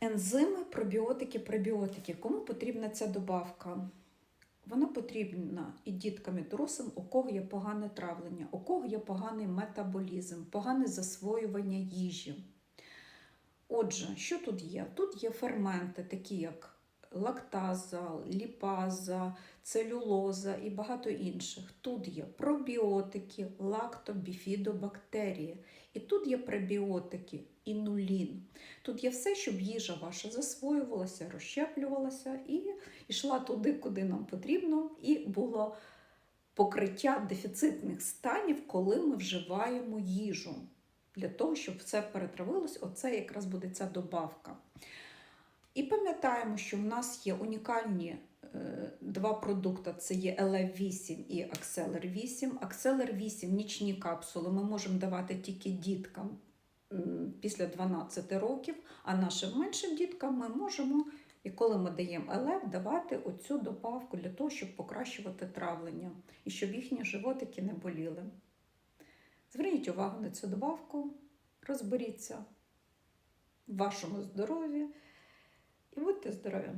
Ензими, пробіотики, пребіотики. Кому потрібна ця добавка? Вона потрібна і діткам, і дорослим, у кого є погане травлення, у кого є поганий метаболізм, погане засвоювання їжі. Отже, що тут є? Тут є ферменти, такі як лактаза, ліпаза, целюлоза і багато інших. Тут є пробіотики, лактобіфідобактерії. І тут є пребіотики, інулін. Тут є все, щоб їжа ваша засвоювалася, розщеплювалася і йшла туди, куди нам потрібно, і було покриття дефіцитних станів, коли ми вживаємо їжу. Для того, щоб все перетравилось, оце якраз буде ця добавка. І пам'ятаємо, що в нас є унікальні е, два продукти: це є LF8 і Axeler 8. Axeler 8 нічні капсули ми можемо давати тільки діткам після 12 років, а нашим меншим діткам ми можемо, і коли ми даємо ЛФ, давати оцю добавку для того, щоб покращувати травлення і щоб їхні животики не боліли. Зверніть увагу на цю добавку, розберіться в вашому здоров'ї будьте здорові!